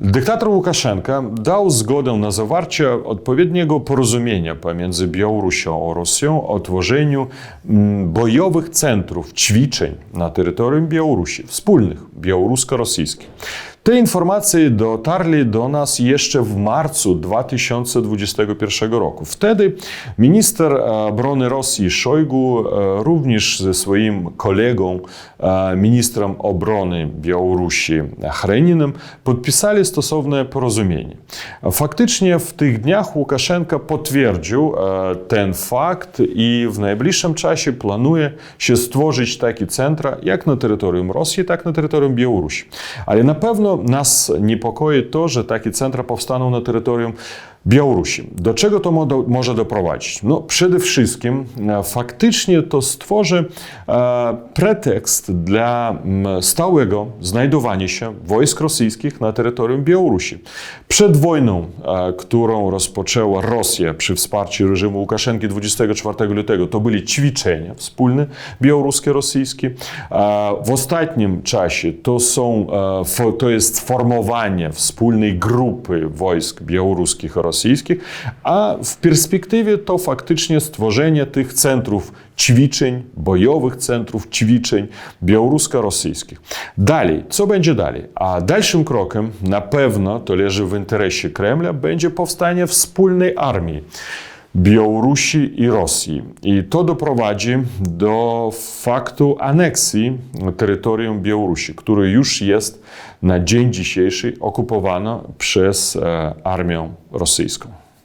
Dyktator Łukaszenka dał zgodę na zawarcie odpowiedniego porozumienia pomiędzy Białorusią a Rosją o tworzeniu mm, bojowych centrów ćwiczeń na terytorium Białorusi, wspólnych białorusko-rosyjskich. Te informacje dotarli do nas jeszcze w marcu 2021 roku. Wtedy minister e, obrony Rosji Szojgu e, również ze swoim kolegą, e, ministrem obrony Białorusi Hreninem podpisali stosowne porozumienie. Faktycznie w tych dniach Łukaszenka potwierdził ten fakt i w najbliższym czasie planuje się stworzyć takie centra jak na terytorium Rosji, tak na terytorium Białorusi. Ale na pewno nas niepokoi to, że takie centra powstaną na terytorium Białorusi. Do czego to mo- może doprowadzić? No, przede wszystkim e, faktycznie to stworzy e, pretekst dla stałego znajdowania się wojsk rosyjskich na terytorium Białorusi. Przed wojną, e, którą rozpoczęła Rosja przy wsparciu reżimu Łukaszenki 24 lutego, to byli ćwiczenia wspólne białoruskie, rosyjskie. E, W ostatnim czasie to są, to jest formowanie wspólnej grupy wojsk białoruskich i rosyjskich, a w perspektywie to faktycznie stworzenie tych centrów ćwiczeń, bojowych centrów ćwiczeń białorusko-rosyjskich. Dalej, co będzie dalej? A dalszym krokiem, na pewno to leży w interesie Kremla, będzie powstanie wspólnej armii. Białorusi i Rosji. I to doprowadzi do faktu aneksji terytorium Białorusi, które już jest na dzień dzisiejszy okupowane przez e, armię rosyjską.